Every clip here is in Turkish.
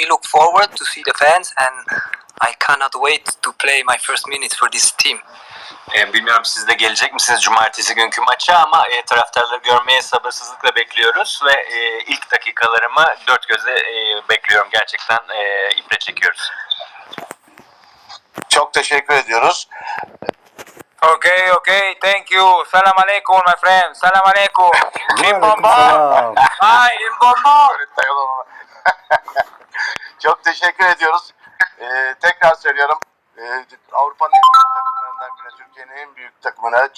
we look forward to see the fans, and I cannot wait to play my first minutes for this team. E, bilmiyorum siz de gelecek misiniz cumartesi günkü maça ama e, taraftarları görmeye sabırsızlıkla bekliyoruz ve e, ilk dakikalarımı dört gözle e, bekliyorum. Gerçekten e, iple çekiyoruz. Çok teşekkür ediyoruz. Okay, okay, thank you. Salam alaikum, my friend. Salam alaikum. Kim. Hi, in bomba. Çok teşekkür ediyoruz. Ee, tekrar söylüyorum. Ee, Avrupa'nın en büyük takımlarından birine, Türkiye'nin en büyük takımına,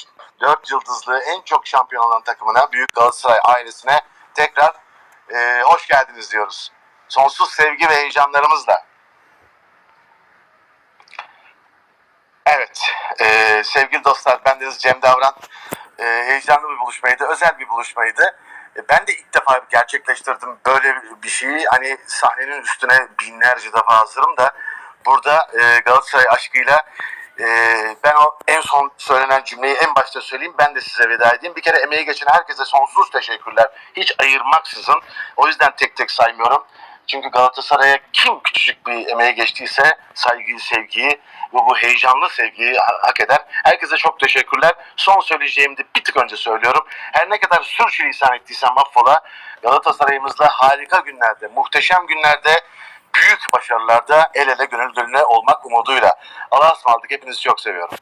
4 yıldızlı en çok şampiyon olan takımına, Büyük Galatasaray ailesine tekrar e, hoş geldiniz diyoruz. Sonsuz sevgi ve heyecanlarımızla. Evet, e, sevgili dostlar, bendeniz Cem Davran. E, heyecanlı bir buluşmaydı, özel bir buluşmaydı. E, ben de ilk defa gerçekleştirdim böyle bir şeyi. Hani sahnenin üstüne binlerce defa hazırım da burada e, Galatasaray aşkıyla e, ben o en son söylenen cümleyi en başta söyleyeyim. Ben de size veda edeyim. Bir kere emeği geçen herkese sonsuz teşekkürler. Hiç ayırmaksızın. O yüzden tek tek saymıyorum. Çünkü Galatasaray'a kim küçücük bir emeğe geçtiyse saygıyı, sevgiyi ve bu heyecanlı sevgiyi ha- hak eder. Herkese çok teşekkürler. Son söyleyeceğimi de bir tık önce söylüyorum. Her ne kadar sürçülisan ettiysem affola Galatasaray'ımızla harika günlerde, muhteşem günlerde, büyük başarılarda el ele gönül gönüle olmak umuduyla. Allah'a ısmarladık. Hepinizi çok seviyorum.